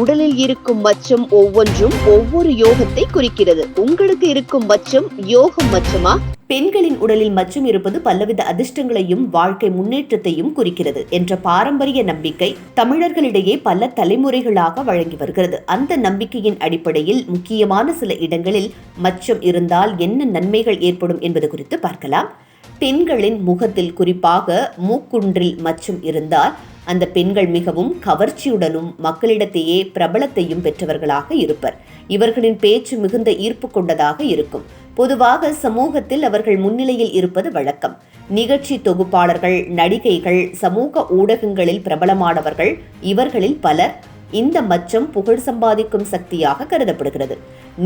உடலில் இருக்கும் மச்சம் ஒவ்வொன்றும் ஒவ்வொரு யோகத்தை குறிக்கிறது. உங்களுக்கு இருக்கும் மச்சம் யோகம் மச்சமா? பெண்களின் உடலில் மச்சம் இருப்பது பலவித அதிர்ஷ்டங்களையும் வாழ்க்கை முன்னேற்றத்தையும் குறிக்கிறது என்ற பாரம்பரிய நம்பிக்கை தமிழர்களிடையே பல தலைமுறைகளாக வழங்கி வருகிறது. அந்த நம்பிக்கையின் அடிப்படையில் முக்கியமான சில இடங்களில் மச்சம் இருந்தால் என்ன நன்மைகள் ஏற்படும் என்பது குறித்து பார்க்கலாம். பெண்களின் முகத்தில் குறிப்பாக மூக்குன்றில் மச்சம் இருந்தால் அந்த பெண்கள் மிகவும் கவர்ச்சியுடனும் மக்களிடத்தையே பிரபலத்தையும் பெற்றவர்களாக இருப்பர். இவர்களின் பேச்சு மிகுந்த ஈர்ப்பு கொண்டதாக இருக்கும். பொதுவாக சமூகத்தில் அவர்கள் முன்னிலையில் இருப்பது வழக்கம். நிகழ்ச்சி தொகுப்பாளர்கள் நடிகைகள் சமூக ஊடகங்களில் பிரபலமானவர்கள் இவர்களில் பலர் இந்த மச்சம் புகழ் சம்பாதிக்கும் சக்தியாக கருதப்படுகிறது.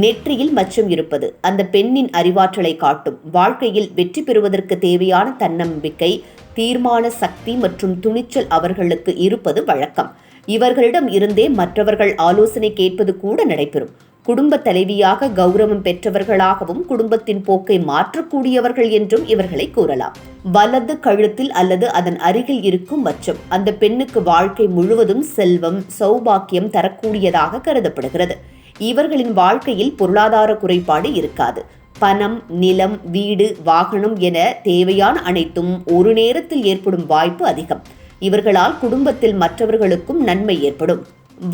நெற்றியில் மச்சம் இருப்பது அந்த பெண்ணின் அறிவாற்றலை காட்டும். வாழ்க்கையில் வெற்றி பெறுவதற்கு தேவையான தன்னம்பிக்கை தீர்மான சக்தி மற்றும் துணிச்சல் அவர்களுக்கு இருப்பது வழக்கம். இவர்களிடம் இருந்தே மற்றவர்கள் ஆலோசனை கேட்பது கூட நடைபெறும். குடும்ப தலைவியாக கௌரவம் பெற்றவர்களாகவும் குடும்பத்தின் போக்கை மாற்றக்கூடியவர்கள் என்றும் இவர்களை கூறலாம். வலது கழுத்தில் அல்லது அதன் அருகில் இருக்கும் மச்சம் அந்த பெண்ணுக்கு வாழ்க்கை முழுவதும் செல்வம் சௌபாக்கியம் தரக்கூடியதாக கருதப்படுகிறது. இவர்களின் வாழ்க்கையில் பொருளாதார குறைபாடு இருக்காது. பணம் நிலம் வீடு வாகனம் என தேவையான அனைத்தும் ஒரு நேரத்தில் ஏற்படும் வாய்ப்பு அதிகம். இவர்களால் குடும்பத்தில் மற்றவர்களுக்கும் நன்மை ஏற்படும்.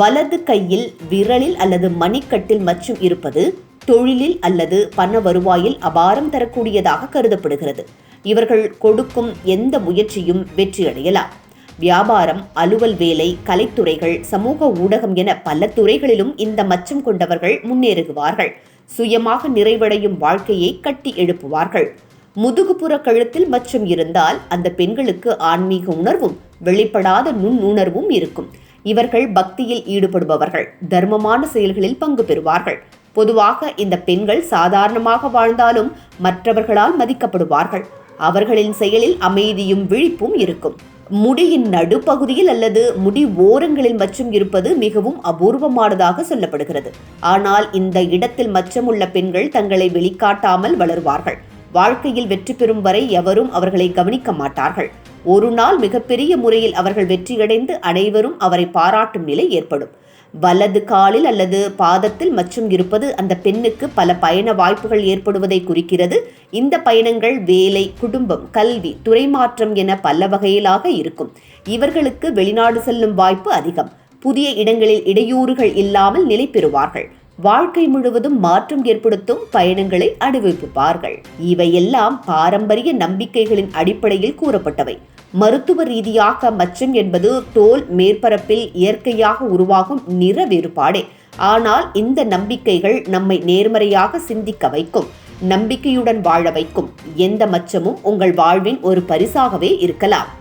வலது கையில் விரலில் அல்லது மணிக்கட்டில் மச்சும் இருப்பது தொழிலில் அல்லது பண வருவாயில் அபாரம் தரக்கூடியதாக கருதப்படுகிறது. இவர்கள் கொடுக்கும் எந்த முயற்சியும் வெற்றியடையலாம். வியாபாரம் அலுவல் வேலை கலைத்துறைகள் சமூக ஊடகம் என பல துறைகளிலும் இந்த மச்சம் கொண்டவர்கள் முன்னேறுகிறார்கள் சுயமாக நிறைவடையும் வாழ்க்கையை கட்டி எழுப்புவார்கள். முதுகுப்புற கழுத்தில் மச்சம் இருந்தால் அந்த பெண்களுக்கு ஆன்மீக உணர்வும் வெளிப்படாத நுண்ணுணர்வும் இருக்கும். இவர்கள் பக்தியில் ஈடுபடுபவர்கள் தர்மமான செயல்களில் பங்கு பெறுவார்கள். பொதுவாக இந்த பெண்கள் சாதாரணமாக வாழ்ந்தாலும் மற்றவர்களால் மதிக்கப்படுவார்கள். அவர்களின் செயலில் அமைதியும் விழிப்பும் இருக்கும். முடியின் நடுப்பகுதியில் அல்லது முடி ஓரங்களில் மச்சம் இருப்பது மிகவும் அபூர்வமானதாக சொல்லப்படுகிறது. ஆனால் இந்த இடத்தில் மச்சமுள்ள பெண்கள் தங்களை வெளிக்காட்டாமல் வளருவார்கள். வாழ்க்கையில் வெற்றி பெறும் வரை எவரும் அவர்களை கவனிக்க மாட்டார்கள். ஒரு நாள் மிகப்பெரிய முறையில் அவர்கள் வெற்றியடைந்து அனைவரும் அவரை பாராட்டும் நிலை ஏற்படும். வலது காலில் அல்லது பாதத்தில் மச்சம் இருப்பது அந்த பெண்ணுக்கு பல பயண வாய்ப்புகள் ஏற்படுவதை குறிக்கிறது. இந்த பயணங்கள் வேலை குடும்பம் கல்வி துறைமாற்றம் என பல வகையிலாக இருக்கும். இவர்களுக்கு வெளிநாடு செல்லும் வாய்ப்பு அதிகம். புதிய இடங்களில் இடையூறுகள் இல்லாமல் நிலை பெறுவார்கள். வாழ்க்கை முழுவதும் மாற்றம் ஏற்படுத்தும் பயணங்களை அனுபவிப்பார்கள். இவையெல்லாம் பாரம்பரிய நம்பிக்கைகளின் அடிப்படையில் கூறப்பட்டவை. மருத்துவ ரீதியாக மச்சம் என்பது தோல் மேற்பரப்பில் இயற்கையாக உருவாகும் நிற வேறுபாடே. ஆனால் இந்த நம்பிக்கைகள் நம்மை நேர்மறையாக சிந்திக்க வைக்கும் நம்பிக்கையுடன் வாழ வைக்கும். எந்த மச்சமும் உங்கள் வாழ்வின் ஒரு பரிசாகவே இருக்கலாம்.